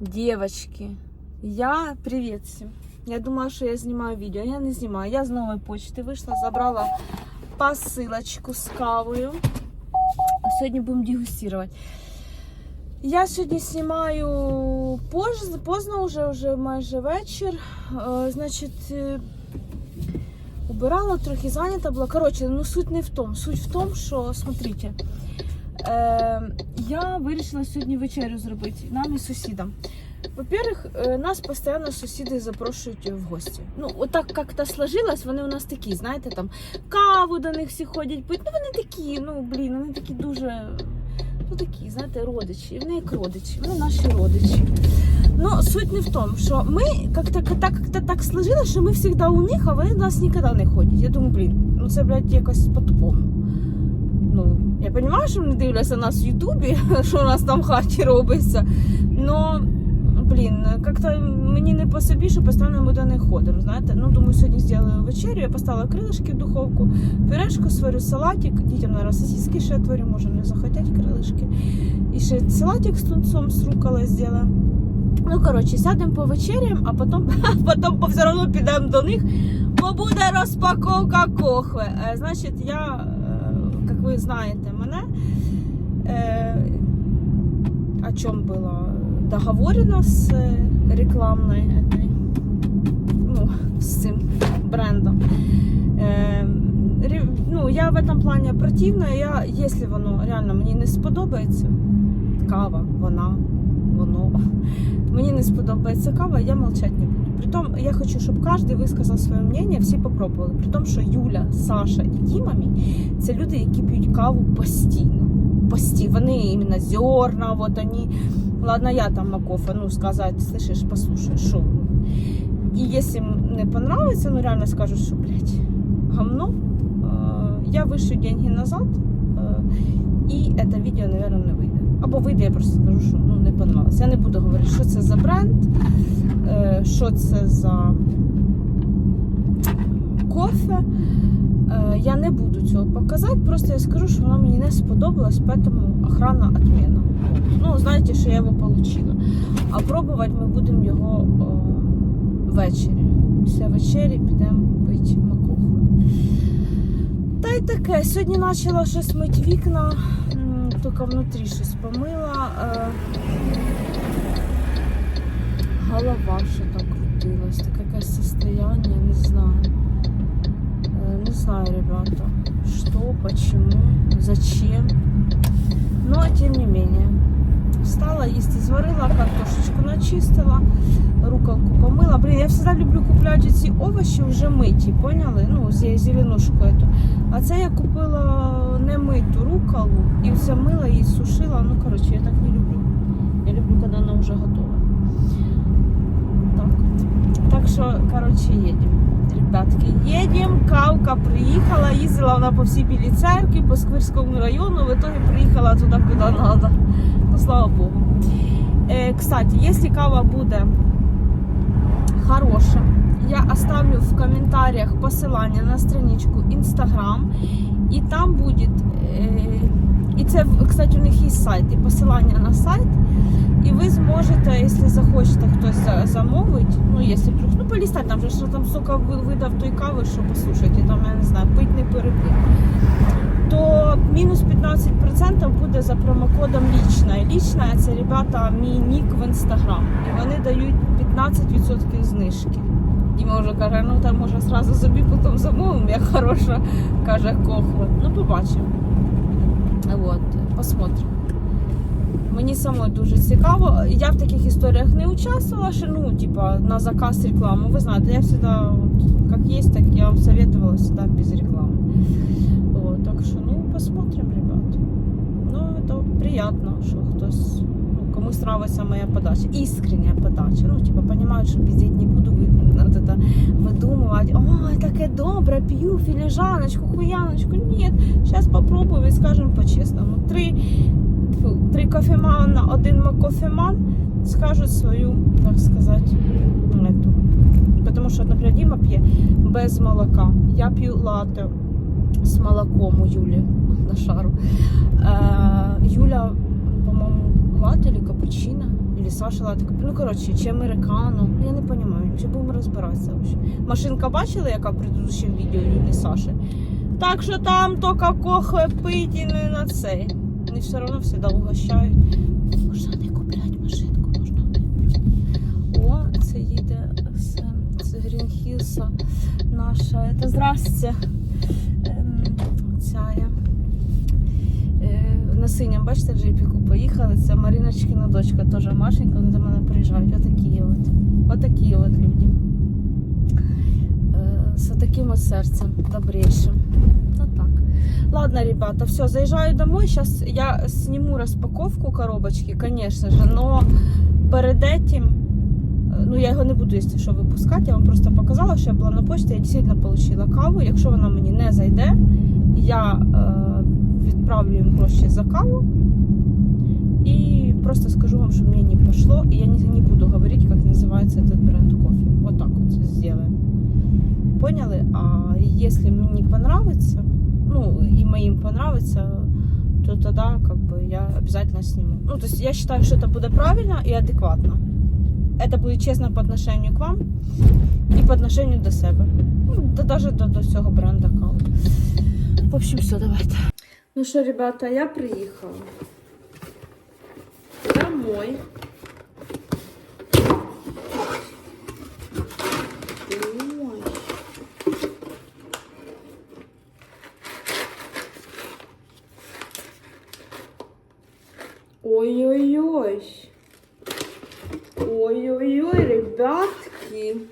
Девочки, я привет всем. Я думала, что я снимаю видео, я не снимаю. Я с новой почты вышла, забрала посылочку с кавою. Сегодня будем дегустировать. Я сьогодні знімаю поздно, поздно вже, вже майже вечір. Е, Значить, е, убирала, трохи зайнята була. Коротше, ну суть не в тому. Суть в тому, що, смотрите, е, я вирішила сьогодні вечерю зробити нам і сусідам. Во-первых, е, нас постійно сусіди запрошують в гості. Ну, отак як-то сложилось, вони у нас такі, знаєте, там каву до них всі ходять пити. Ну, вони такі, ну блін, вони такі дуже. Ну такі, знаєте, родичі. Вони як родичі, вони наші родичі. Ну, суть не в тому, що ми як-то так, як так сложилось, що ми завжди у них, а вони до нас ніколи не ходять. Я думаю, блін, ну це, блядь, якось по-тупому. Ну, я розумію, що вони дивляться нас в Ютубі, що у нас там в хаті робиться. Но, блін, як-то мені не по собі, що постійно ми до них ходимо. Знаєте, ну думаю, сьогодні зроблю вечерю, я поставила крилишки в духовку, пюрешку сварю, салатик, дітям наразі сосиски ще творю, може не захотять крилишки. І ще салатик з тунцом з зробила. Ну, коротше, сядемо по вечерям, а потім, потім все одно підемо до них, бо буде розпаковка кохви. Е, Значить, я, е, як ви знаєте, мене е, о чем было договорено с э, рекламной этой, ну, с цим брендом. Е, ре- ну, я в этом плані противна. Я, якщо воно реально мені не сподобається, кава, вона, воно. Мені не сподобається кава, я мовчати не буду. Притом я хочу, щоб кожен висказав своє мнення, всі попробували. При тому, що Юля, Саша і Діма мій це люди, які п'ють каву постійно. Пості. Вони іменно зерна, вот они. Ладно, я там на кофе, ну, сказать, слышишь, послушай, шо. И если им не понравится, ну, реально скажу, что, блядь, говно, э, я вышлю деньги назад, э, и это видео, наверное, не вийде. Або вийде, я просто скажу, що ну, не понравилось. Я не буду говорити, що це за бренд, е, що це за кофе. Е, Я не буду цього показати, просто я скажу, що воно мені не сподобалось, поэтому охрана отмена. Ну, знаєте, що я його отримала. А пробувати ми будемо його о, ввечері. Після вечері підемо пити макуху. Та й таке, сьогодні почала щось мити вікна, тільки внутрі щось помила. Е, голова що так крутилась, таке якесь состояние, не знаю. Э, Не знаю, ребята, что, почему, зачем. Но тем не менее. Встала, їсти зварила, картошечку начистила, рукавку помила. Блин, я всегда люблю купляти ці овочі вже миті, поняли? Ну, зеленушку эту. А це я купила не миту рукаву і все мила і сушила. Ну, коротше, я так не люблю. Я люблю, коли вона вже готова. Так. Що, коротше, їдемо. Ребятки, їдемо. Кавка приїхала, їздила вона по всій Білій церкві, по Сквирському району, в итоге приїхала туди, куди треба. Ну, слава Богу. Е, кстати, якщо кава буде хороша, я оставлю в комментариях посилання на страничку Instagram, і там буде, е, і це, кстати, у них є сайт, і посилання на сайт, і ви зможете, якщо захочете хтось замовить, ну, якщо вдруг, ну, полістати, там же що там сука видав той кави, що послухайте, там, я не знаю, пить не перепить, то мінус 15% буде за промокодом лічна. І лічна це, ребята, мій нік в Instagram. І вони дають 15% знижки. Діма вже каже, ну там може зразу собі потім замовимо, як хороша, каже кохва. Ну, побачимо. От, посмотрим. Мені самой дуже цікаво. Я в таких історіях не участвувала, що ну, типа, на заказ рекламу. Ви знаєте, я всегда, от, як є, так я вам советовала всегда без рекламы. Вот, так що, ну, посмотрим, ребят. Ну, это приятно, що хтось, ну, комусь нравится моя подача. Искренняя подача. Ну, типа, понимают, что пиздеть не буду вы- вот это выдумывать. Ой, таке добре, пью филижаночку, хуяночку. Нет, сейчас попробуем и скажем по-честному. Три, тьфу, три кофемана, один кофеман скажуть свою, так сказать, эту. Потому що, наприклад, Діма п'є без молока. Я п'ю латте з молоком у Юлі на шару. Е, Юля, по-моєму, латте или капучино, Или Саша Латик. Ну, коротше, чи американо. Ну, Я не розумію. Ще будемо розбиратися. Машинка бачила, яка в предыдущому відео Юлі Саші? Так що там тільки кохе пить і не на цей. Все одно завжди угощають. Можна не купляти машинку, можна вибрати. О, це їде з, з Грінхілса наша. Це здрасте. Ем, ця я. Е, на синям, бачите, вже піку поїхали. Це Маріночкина дочка, теж Машенька, вони до мене приїжджають. Отакі от. Отакі от люди. Е, з таким от серцем добрейшим. Та так. Ладно, ребята, все, заезжаю домой. Сейчас я сниму распаковку коробочки, конечно же, но перед этим, е, ну я його не буду, якщо що, випускати, я вам просто показала, що я була на почті, я дійсно отримала каву. Якщо вона мені не зайде, я е, відправлю їм гроші за каву и просто скажу вам, что мне не пошло, и я не, не буду говорить, как называется этот бренд кофе. Вот так вот сделаем. Поняли? А если мне понравится, ну и моим понравится, то тогда как бы я обязательно сниму. Ну, то есть я считаю, что это будет правильно и адекватно. Это будет честно по отношению к вам и по отношению до себе. Ну, да даже до, до всього бренда кави. В общем, все, давайте. Ну что, ребята, я приехала домой. Ребятки.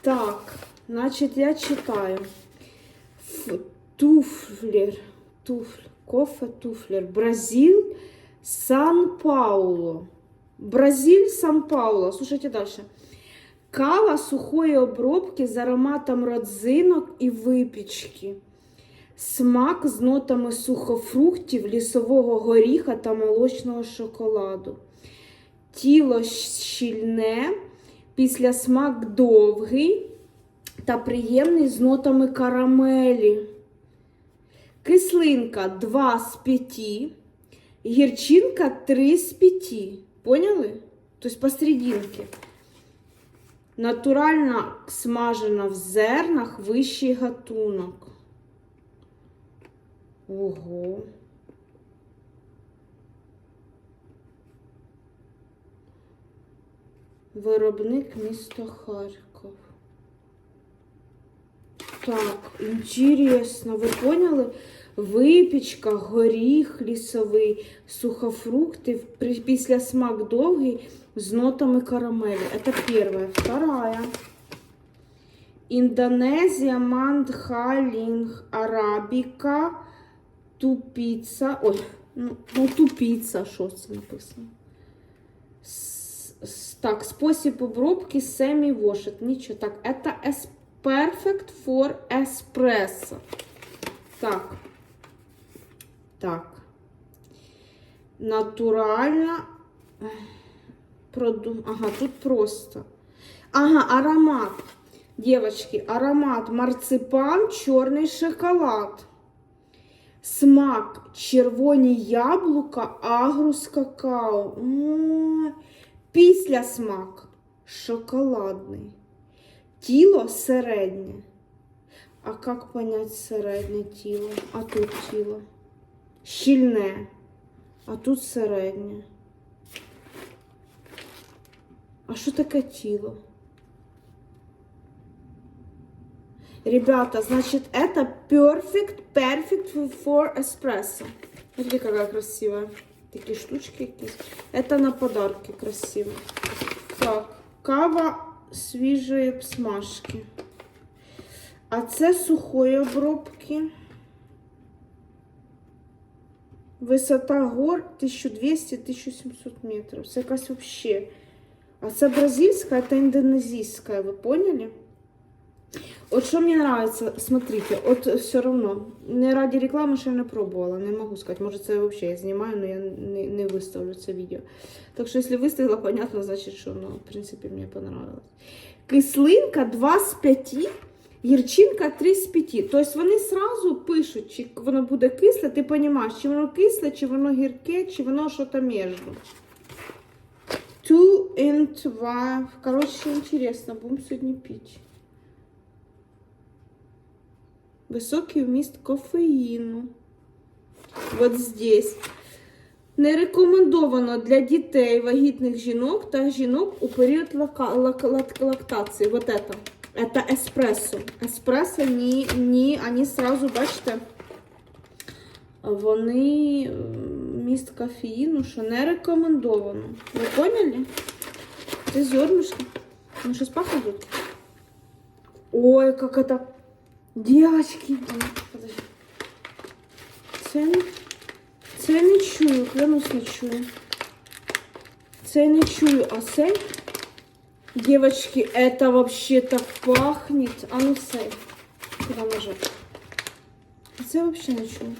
Так, значит, я читаю. Туфлер. Туфль. Кофе туфлер. Бразил, Сан-Пауло. Бразиль, Сан-Пауло. Слушайте дальше. Кава сухої обробки з ароматом родзинок і випічки. Смак з нотами сухофруктів, лісового горіха та молочного шоколаду. Тіло щільне, після смак довгий та приємний з нотами карамелі. Кислинка 2 з 5, гірчинка 3 з 5. Поняли? Тобто посерединки. Натуральна смажена в зернах вищий гатунок. Ого. Виробник місто Харків. Так, інтересно, ви поняли? Випічка, горіх лісовий, сухофрукти, після смак довгий з нотами карамелі. Это первая. Вторая. Индонезия, Мандхалинг, Арабіка, тупіца. Ой, ну, ну тупіца, що це написано? Так, спосіб обробки семі вошит. Нічого. Так, это es perfect for espresso. Так. Так. Натуральна. Проду... Ага, тут просто. Ага, аромат. Девочки, аромат марципан, чорний шоколад. Смак червоні яблука, агрус какао. М, Після смак шоколадний. Тіло середнє. А як понять середнє тіло? А тут тіло. Щільне. А тут середнє. А що таке тіло? Ребята, значит, это perfect, perfect for espresso. Смотрите, какая красивая. Такие штучки какие. Это на подарки красиво. Так, кава свіжої смажки. А це сухої обробки. Висота гор 1200-1700 метрів. Це якась вообще. А це бразильська, це індонезійська, ви поняли? Вот что мне нравится, смотрите, вот все равно, не ради рекламы, что я не пробовала, не могу сказать, может, это вообще я снимаю, но я не, не выставлю это видео. Так что, если выставила, понятно, значит, что, ну, в принципе, мне понравилось. Кислинка 2 з 5, Гірчинка 3 з 5. Тобто вони сразу пишуть, чи воно буде кисле, ти розумієш, чи воно кисле, чи воно гірке, чи воно щось між. Two and five. Коротше, інтересно, будемо сьогодні пити. Високий вміст кофеїну. Вот здесь. Не рекомендовано для дітей, вагітних жінок та жінок у період лака- лак- лак- лактації. Вот это. Это еспресо. Еспресо ні, ні, они сразу, бачите, вони е, міст кофеїну, що не рекомендовано. Ви поняли? Це зернышко. Ну, щось пахне тут? Ой, как это... Девочки. А ну, подожди. Це не... Це не чую, клянусь не чую. Це не чую, а це... Девочки, это вообще так пахнет. А ну сей. Куда нажать? А це вообще не чую.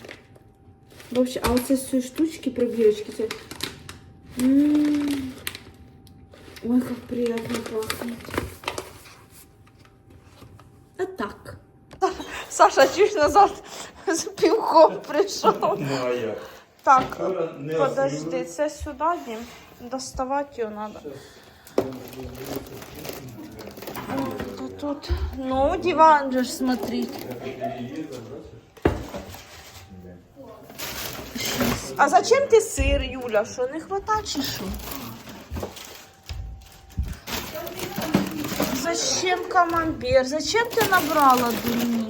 Вообще, а оце з цієї штучки пробірочки. Це... М. Ой, как приятно пахнет. А так. Саша чуть назад з півком прийшов. Ну а як? Так, Вчора не подожди, освіжили. це сюди, Дім. Доставати його треба. Тут, ну, диван же ж смотрите. Щас. А зачем ти сир, Юля? Що, не хватає чи що? Зачем камамбер? Зачем ти набрала дурні?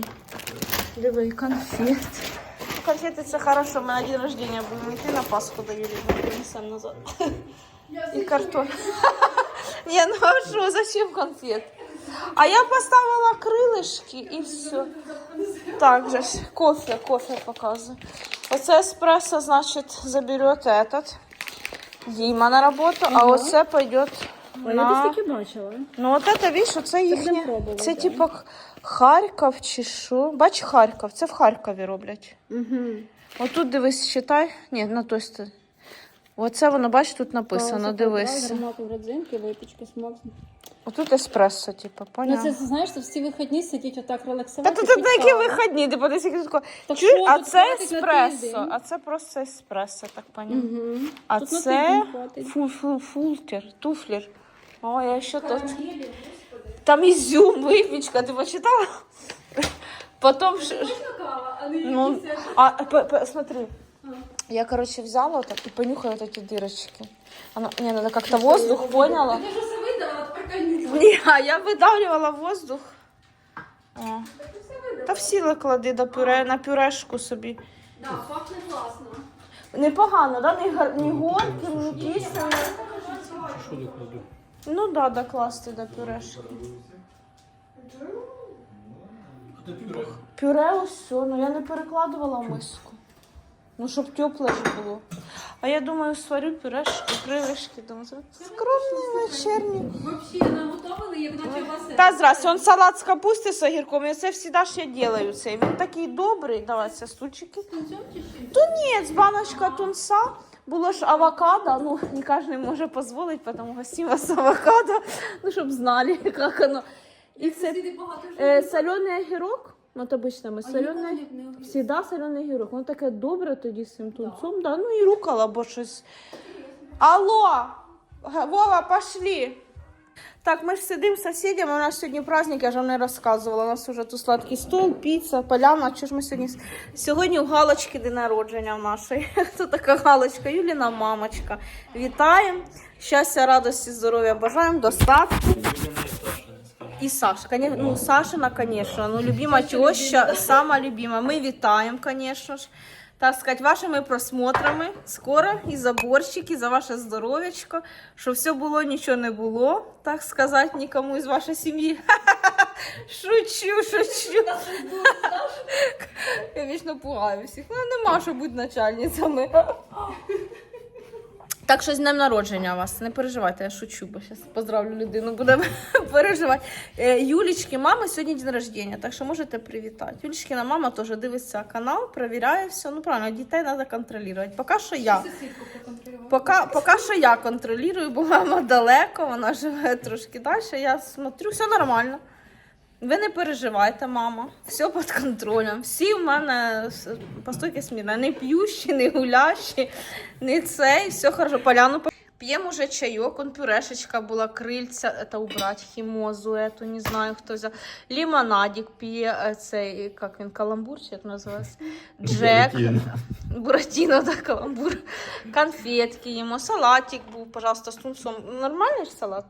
Диви, конфет. Конфети це хорошо, ми на день рождения будемо йти на Пасху до Юлії, принесемо назад. І картофель. Ні, ну а що, зачем конфет? А я поставила крилишки і все. Так же ж, кофе, кофе показую. Оце еспресо, значить, заберет этот. Дима на роботу, а оце пойдет А я на... десь таки бачила. Ну, от це, видиш, оце їхнє. пробувати, Це да. типу Х- Харків чи що. Бач, Харків, це в Харкові роблять. Угу. Отут дивись, читай. Ні, на той стороні. Оце воно, бач, тут написано, дивись. Гранату родзинки, випічки, смак. Отут еспресо, типу, Ну поняв? це знаєш, це всі вихідні сидіть отак Та релаксувати. тут під вихідні, ти подивись, як тут. Так Чуєш, що а тут це хватить на еспресо, тиждень? а це просто еспресо, так поняв. Мгм. А Тут на це тиждень хватить. фу, фу, фултер, туфлер. О, я ще тут. Там ізюм, випічка, ти почитала? Потом... ш- Ну, а, п- п- смотри. Я, короче, взяла так и понюхала вот эти дырочки. Она, мне надо как-то воздух, поняла? Не, а я видавлювала воздух. О. Та в клади до пюре, на пюрешку собі. Так, пахне класно. Непогано, да? Не, гар- не горьким, не кислим. Ну да, докласти до пюрешки. Пюре ось все, ну я не перекладувала в миску. Ну, щоб тепле ж було. А я думаю, сварю пюрешки, крилишки. Думаю, це скромний вечірній. Взагалі наготовили, як наче вас. Та здрасте, он салат з капусти з огірком, і це завжди ж я делаю цей. Він такий добрий. Давай це стульчики. То ні, з баночка тунца. Було ж авокадо, ну не кожен може дозволити, тому гостів вас авокадо, ну щоб знали, як воно. І це е, солений огірок, ну от обично ми солений, всегда солений огірок. Воно таке добре тоді з цим тунцом, да, ну і рукала, бо щось. Алло, Вова, пошли. Так, ми ж сидимо з сусідями, у нас сьогодні праздник, я вам не розказувала. У нас вже тут сладкий стол, піца, поляна. Чого ж ми сьогодні? Сьогодні у Галочки день народження в нашої. Хто така Галочка? Юліна мамочка. Вітаємо. Щастя, радості, здоров'я бажаємо, достатку. І конечно, ну Сашина, конечно, ну любима теща, сама любима. Ми вітаємо, конечно ж. Так сказать, вашими просмотрами скоро і за борщик, і за ваше здоров'ячко, що все було, нічого не було, так сказати, нікому із вашої сім'ї. Шучу, шучу. Я вічно пугаю всіх. Ну нема що бути начальницями. Так що з днем народження вас. Не переживайте, я шучу, бо зараз поздравлю людину, буде переживати. Е, Юлічки, мами сьогодні день рождення, так що можете привітати. Юлічкина мама теж дивиться канал, перевіряє все. Ну правильно, дітей треба контролювати. Поки що я. Поки, поки що я контролюю, бо мама далеко, вона живе трошки далі. Я смотрю, все нормально. Ви не переживайте, мама. Все під контролем. Всі в мене с- по стойки смірно. Не п'ющі, не гулящі, не цей. Все хорошо. Поляну П'ємо уже чайок, он пюрешечка була, крильця, это убрать, хімозу, эту, не знаю, хто взяв. Лимонадик п'є, е, цей, як він, каламбур, чи як називається? Джек. Буратіно, да, каламбур. Конфетки їмо, салатик був, пожалуйста, з тунцом. Нормальний ж салат?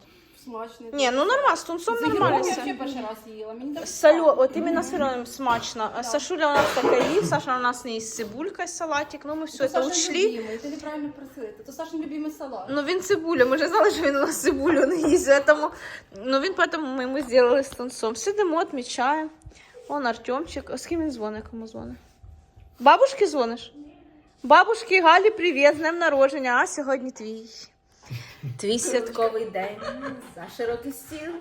Смачний. Ні, ну нормально, з тунцом нормально. я все. взагалі перший раз їла. Мені так Салю, от іменно сиром смачно. Сашуля у нас таке їв, Саша у нас не їсть цибулька, салатик. Ну ми все це учли. Любимий, ти неправильно просили. То Сашин любимий салат. Ну він цибуля, ми вже знали, що він у нас цибулю не їсть, поэтому, ну він поэтому ми йому зробили з тунцом. Сидимо, відмічаємо. Вон Артемчик. А З ким він дзвонить? Кому дзвонить? Бабушки дзвониш? Бабушки Галі, привіт, з днем народження, а сьогодні твій. Твій святковий день за широкий стіл.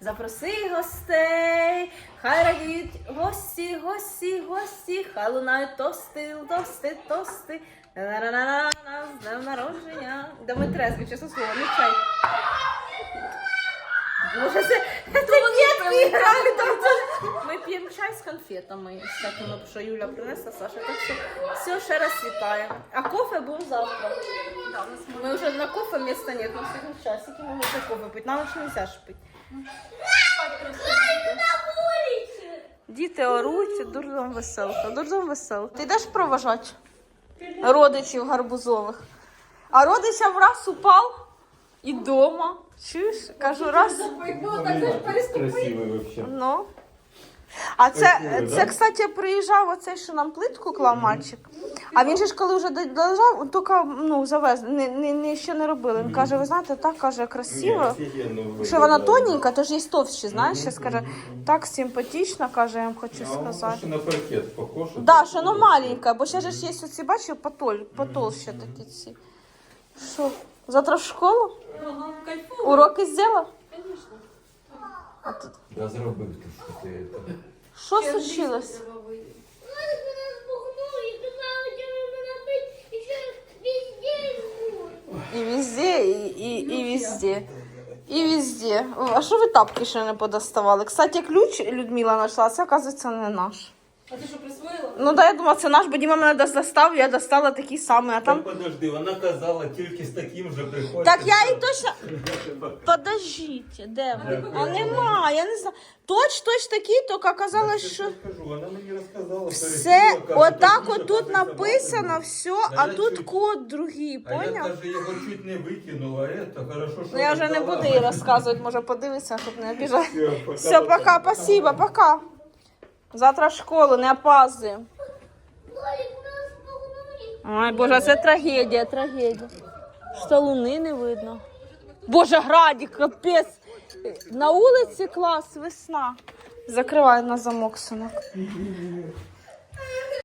Запроси гостей, хай радіють гості, гості, гості, хай лунають тости, тости, тости. З днем народження. Дмитре, чесно слово, не чай. Боже, це, це конфетки грали там. це- Ми п'ємо чай з конфетами, з такими, що Юля принесла, Саша. Так що все, ще раз вітаємо. А кофе був завтра. Мы уже на кофе места нет, мы сидим в часике, мы можем кофе пить. Нам еще нельзя ж пить. Діти оруть, дурдом веселка, дурдом веселка. Ти йдеш проважати родичів гарбузових. А родича враз упав і дома. Чуєш? Кажу, раз. Вообще. Ну. А це, Красиво, це, да? кстати, приїжджав оцей, що нам плитку клав мальчик. А він же ж коли вже долежав, тільки ну, завез, не, не, не, ще не робили. Він каже, ви знаєте, так каже, красиво. Що вона тоненька, то ж є товщі, знаєш, ще скаже, так симпатично, каже, я вам хочу сказати. Что на паркет похож. Да, що воно маленька, бо ще ж є оці, бачив, потолще такі ці. Що, завтра в школу? Ага, кайфово. Уроки зробила? Конечно. А тут Да зробив ти що ти это. що случилось? І казала, що ви мене бить, і що везде. І везде, і, і, і везде. І везде. А що ви тапки ще не подоставали? Кстати, ключ Людмила знайшла, а це, оказується, не наш. А ти що присвоїла? Ну да, я думала, це наш, бо Діма мене дос- достав, я достала такий самий, а Там подожди, вона казала тільки з таким же приходить. Так я і точно... Подождіть, де ви? А нема, я не знаю. Точ, точ такий, тільки оказалось, що... Кажу, вона мені розказала. Все, отак «Та от тут написано». все, а тут код другий, А я поняв? даже його чуть не викинула, это хорошо, що Ну я вже не буду їй розказувати, може подивитися, щоб не обіжати. Все, пока. Все, пока, спасибо, пока. Завтра школа, школу, не опаздуємо. Лолік. Ой, боже, це трагедія, трагедія. Що луни не видно. Боже, градік, капець. На вулиці клас, весна. Закривай на замок, синок.